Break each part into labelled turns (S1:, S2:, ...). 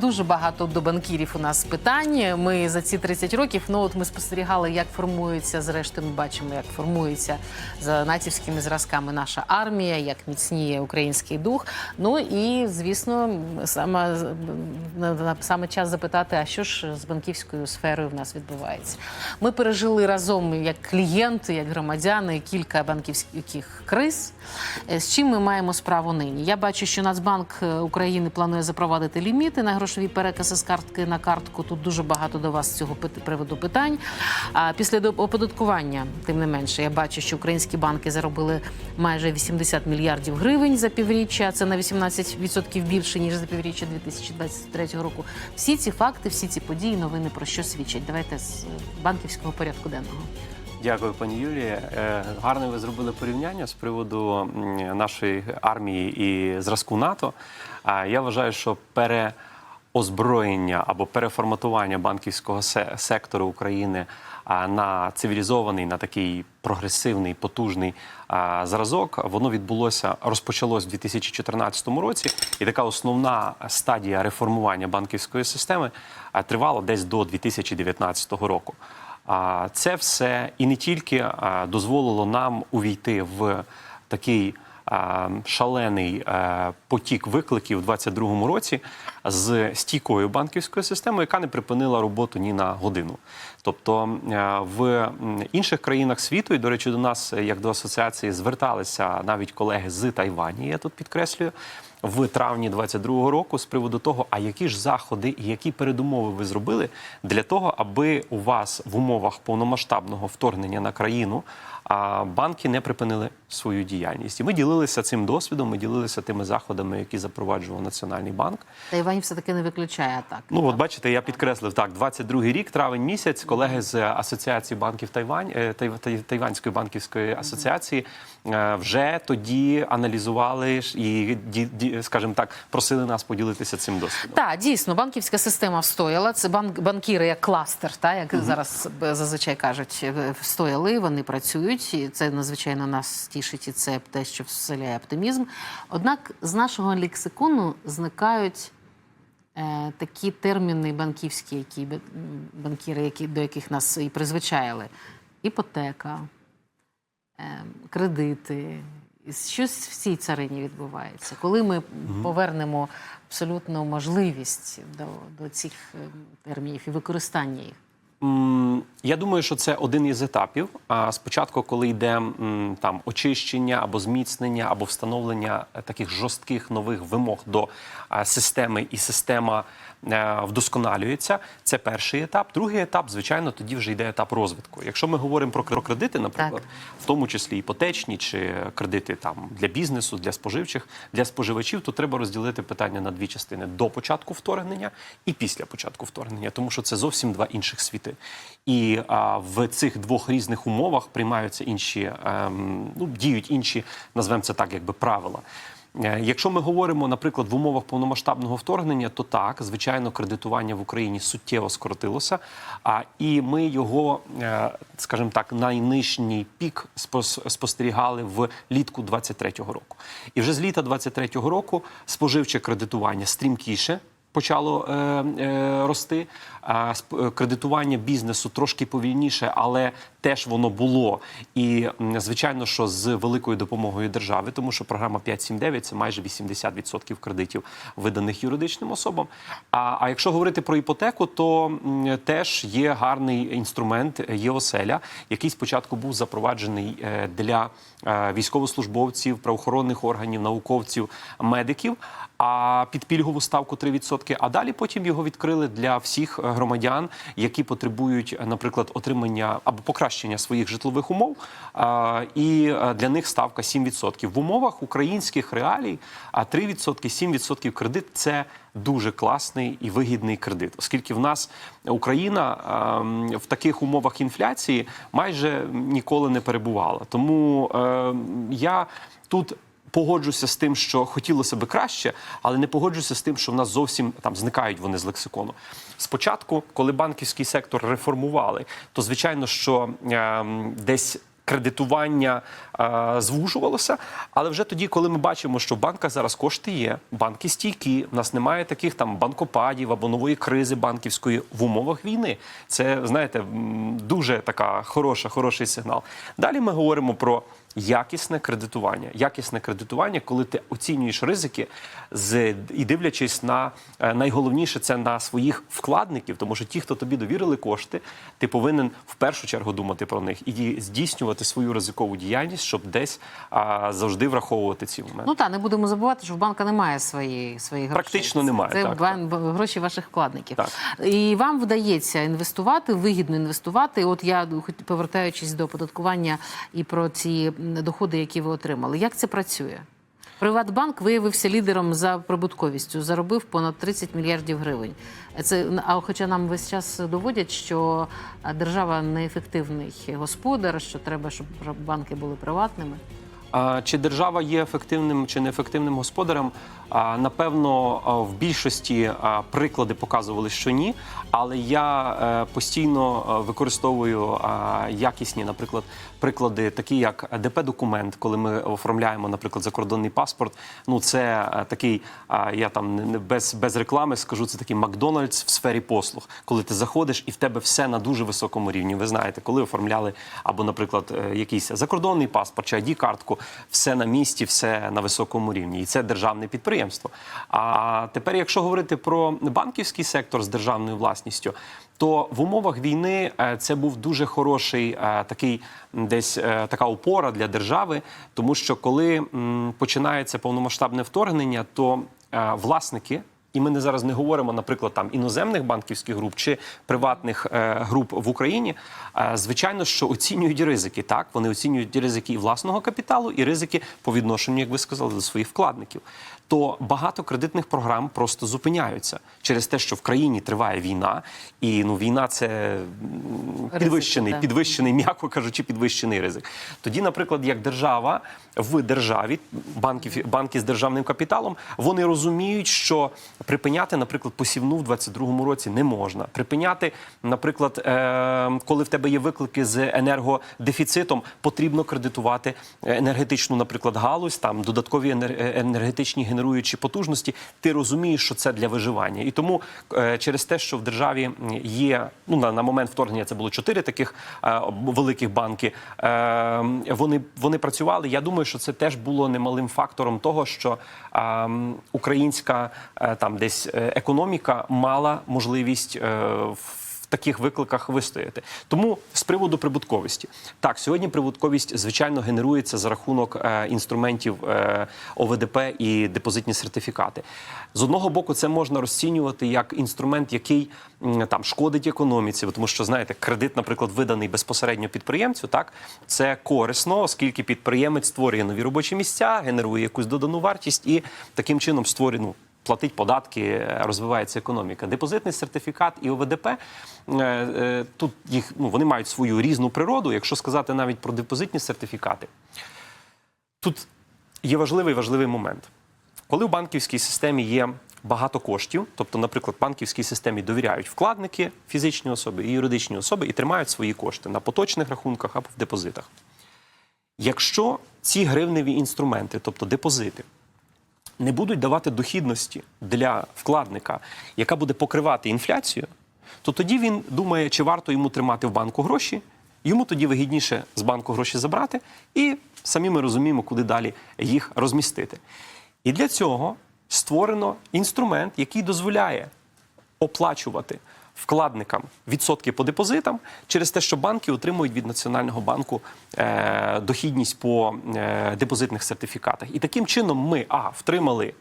S1: Дуже багато до банкірів у нас питань. Ми за ці 30 років, ну от ми спостерігали, як формується, зрештою, ми бачимо, як формується за натівськими зразками наша армія, як міцніє український дух. Ну і звісно, саме, саме час запитати, а що ж з банківською сферою в нас відбувається. Ми пережили разом як клієнти, як громадяни, кілька банківських криз. З чим ми маємо справу нині? Я бачу, що Нацбанк е, України планує запровадити ліміти на грошові перекази з картки на картку. Тут дуже багато до вас з цього приводу питань. А після оподаткування, тим не менше, я бачу, що українські банки заробили майже 80 мільярдів гривень за півріччя. Це на 18% більше ніж за півріччя 2023 року. Всі ці факти, всі ці події, новини про що свідчать. Давайте з е, банківського порядку денного.
S2: Дякую, пані Юлії. Е, Гарне ви зробили порівняння з приводу нашої армії і зразку НАТО. А я вважаю, що переозброєння або переформатування банківського сектору України на цивілізований, на такий прогресивний, потужний зразок, воно відбулося, розпочалось в 2014 році, і така основна стадія реформування банківської системи тривала десь до 2019 року. Це все і не тільки дозволило нам увійти в такий шалений е, потік викликів у 2022 році з стійкою банківською системою, яка не припинила роботу ні на годину. Тобто е, в інших країнах світу, і до речі, до нас, е, як до асоціації, зверталися навіть колеги з Тайвані. Я тут підкреслюю. В травні 22-го року з приводу того, а які ж заходи і які передумови ви зробили для того, аби у вас в умовах повномасштабного вторгнення на країну а, банки не припинили свою діяльність. І ми ділилися цим досвідом, ми ділилися тими заходами, які запроваджував Національний банк.
S1: Тайвань все таки не виключає атак.
S2: Ну от бачите, я підкреслив так. 22-й рік, травень місяць, колеги з асоціації банків Тайвань е, Тай- Тай- Тайванської банківської асоціації е, вже тоді аналізували і скажімо так, просили нас поділитися цим досвідом.
S1: Так, дійсно, банківська система встояла. Це банк, банкіри як кластер, та, як зараз зазвичай кажуть, е, встояли, вони працюють. І це надзвичайно нас тішить, і це те, що вселяє оптимізм. Однак з нашого лексикону зникають е, такі терміни банківські, які банкіри, які, до яких нас і призвичаїли: іпотека, е, кредити. Щось в цій царині відбувається. Коли ми повернемо абсолютно можливість до, до цих е, термінів і використання їх.
S2: Я думаю, що це один із етапів. А спочатку, коли йде там очищення або зміцнення, або встановлення е, таких жорстких нових вимог до е, системи, і система е, вдосконалюється. Це перший етап. Другий етап, звичайно, тоді вже йде етап розвитку. Якщо ми говоримо про кр- кредити, наприклад, в тому числі іпотечні чи кредити там для бізнесу, для споживчих, для споживачів, то треба розділити питання на дві частини: до початку вторгнення і після початку вторгнення, тому що це зовсім два інших світи. І а, в цих двох різних умовах приймаються інші, ем, ну діють інші, назвемо це так, якби правила. Е, Якщо ми говоримо, наприклад, в умовах повномасштабного вторгнення, то так, звичайно, кредитування в Україні суттєво скоротилося. А і ми його, е, скажімо так, найнижній пік спостерігали в літку 23-го року. І вже з літа 23-го року споживче кредитування стрімкіше. Почало е, е, рости кредитування бізнесу трошки повільніше, але теж воно було. І звичайно, що з великою допомогою держави, тому що програма 5.7.9 – це майже 80% кредитів, виданих юридичним особам. А, а якщо говорити про іпотеку, то теж є гарний інструмент е, є оселя, який спочатку був запроваджений е, для е, військовослужбовців, правоохоронних органів, науковців, медиків. А під пільгову ставку 3%. А далі потім його відкрили для всіх громадян, які потребують, наприклад, отримання або покращення своїх житлових умов. І е, для них ставка 7%. В умовах українських реалій а 3%, 7% кредит це дуже класний і вигідний кредит, оскільки в нас Україна в таких умовах інфляції майже ніколи не перебувала. Тому ем, я тут погоджуся з тим, що хотілося би краще, але не погоджуся з тим, що в нас зовсім там зникають вони з лексикону. Спочатку, коли банківський сектор реформували, то звичайно, що ем, десь Кредитування е, звужувалося, але вже тоді, коли ми бачимо, що в банках зараз кошти є, банки стійкі, в нас немає таких там банкопадів або нової кризи банківської в умовах війни. Це знаєте, дуже така хороша, хороший сигнал. Далі ми говоримо про якісне кредитування. Якісне кредитування, коли ти оцінюєш ризики з і дивлячись на е, найголовніше це на своїх вкладників, тому що ті, хто тобі довірили кошти, ти повинен в першу чергу думати про них і здійснювати свою ризикову діяльність, щоб десь а, завжди враховувати ці моменти.
S1: Ну так, не будемо забувати, що в банка немає свої, свої грошей.
S2: Практично немає,
S1: Це
S2: так,
S1: б- гроші ваших вкладників.
S2: Так.
S1: І вам вдається інвестувати, вигідно інвестувати. От я повертаючись до оподаткування і про ці доходи, які ви отримали. Як це працює? Приватбанк виявився лідером за прибутковістю, заробив понад 30 мільярдів гривень. Це а хоча нам весь час доводять, що держава неефективний господар, що треба, щоб банки були приватними.
S2: Чи держава є ефективним чи неефективним господарем? Напевно, в більшості приклади показували, що ні. Але я е, постійно е, використовую якісні, наприклад, приклади, такі як ДП-документ, коли ми оформляємо, наприклад, закордонний паспорт. Ну це е, такий, я там не- без, без реклами скажу, це такий Макдональдс в сфері послуг, коли ти заходиш і в тебе все на дуже високому рівні. Ви знаєте, коли оформляли або, наприклад, якийсь закордонний паспорт чи ID-картку, все на місці, все на високому рівні, і це державне підприємство. А тепер, якщо говорити про банківський сектор з державною власністю, то в умовах війни е, це був дуже хороший е, такий десь е, така опора для держави, тому що коли починається повномасштабне вторгнення, то власники. І ми не зараз не говоримо, наприклад, там іноземних банківських груп чи приватних е, груп в Україні. Е, звичайно, що оцінюють ризики. Так, вони оцінюють ризики і власного капіталу, і ризики по відношенню, як ви сказали, до своїх вкладників. То багато кредитних програм просто зупиняються через те, що в країні триває війна, і ну війна це підвищений, підвищений, м'яко кажучи, підвищений ризик. Тоді, наприклад, як держава в державі, банків, банки з державним капіталом, вони розуміють, що припиняти, наприклад, посівну в 22-му році не можна. Припиняти, наприклад, е, коли в тебе є виклики з енергодефіцитом, потрібно кредитувати енергетичну, наприклад, галузь, там додаткові е, енергетичні генеруючі потужності. Ти розумієш, що це для виживання. І тому е, через те, що в державі є ну на, на момент вторгнення це було чотири таких великих банки. Вони, вони працювали. Я думаю, що це теж було немалим фактором того, що е, українська е, там десь е, економіка мала можливість е, в таких викликах вистояти. Тому з приводу прибутковості, так сьогодні прибутковість звичайно генерується за рахунок е, інструментів ОВДП і депозитні сертифікати. З одного боку, це можна розцінювати як інструмент, який там шкодить економіці, тому що знаєте, кредит, наприклад, виданий безпосередньо підприємцю, так це корисно, оскільки підприємець створює нові робочі місця, генерує якусь додану вартість і таким чином створює ну, платить податки, розвивається економіка. Депозитний сертифікат і ОВДП е, е, тут їх ну вони мають свою різну природу. Якщо сказати навіть про депозитні сертифікати, тут є важливий важливий момент. Коли в банківській системі є багато коштів, тобто, наприклад, банківській системі довіряють вкладники, фізичні особи і юридичні особи і тримають свої кошти на поточних рахунках або в депозитах. Якщо ці гривневі інструменти, тобто депозити, не будуть давати дохідності для вкладника, яка буде покривати інфляцію, то тоді він думає, чи варто йому тримати в банку гроші. Йому тоді вигідніше з банку гроші забрати, і самі ми розуміємо, куди далі їх розмістити. І для цього створено інструмент, який дозволяє оплачувати вкладникам відсотки по депозитам через те, що банки отримують від Національного банку е, дохідність по е, депозитних сертифікатах. І таким чином ми а втримали.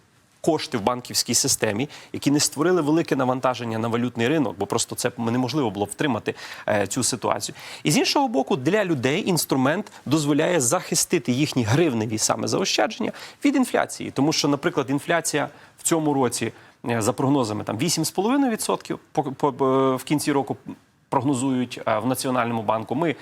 S2: Кошти в банківській системі, які не створили велике навантаження на валютний ринок, бо просто це неможливо було втримати е, цю ситуацію. І з іншого боку, для людей інструмент дозволяє захистити їхні гривневі саме заощадження від інфляції, тому що, наприклад, інфляція в цьому році за прогнозами там 8,5% по, по, по, в кінці року прогнозують е, в Національному банку. Ми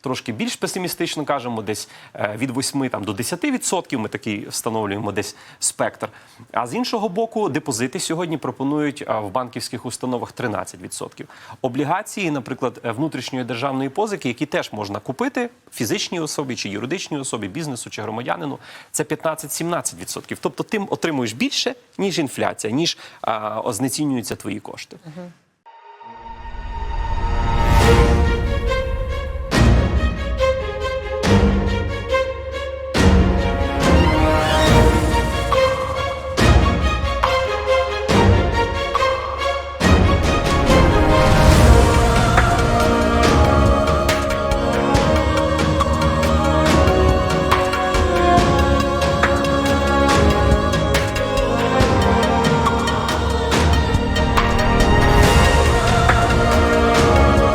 S2: трошки більш песимістично кажемо, десь е, від 8 там, до 10%. Ми такий встановлюємо десь спектр. А з іншого боку, депозити сьогодні пропонують е, в банківських установах 13%. Облігації, наприклад, е, внутрішньої державної позики, які теж можна купити фізичній особі чи юридичній особі, бізнесу чи громадянину, це 15-17%. Тобто ти отримуєш більше, ніж інфляція, ніж а, знецінюються твої кошти.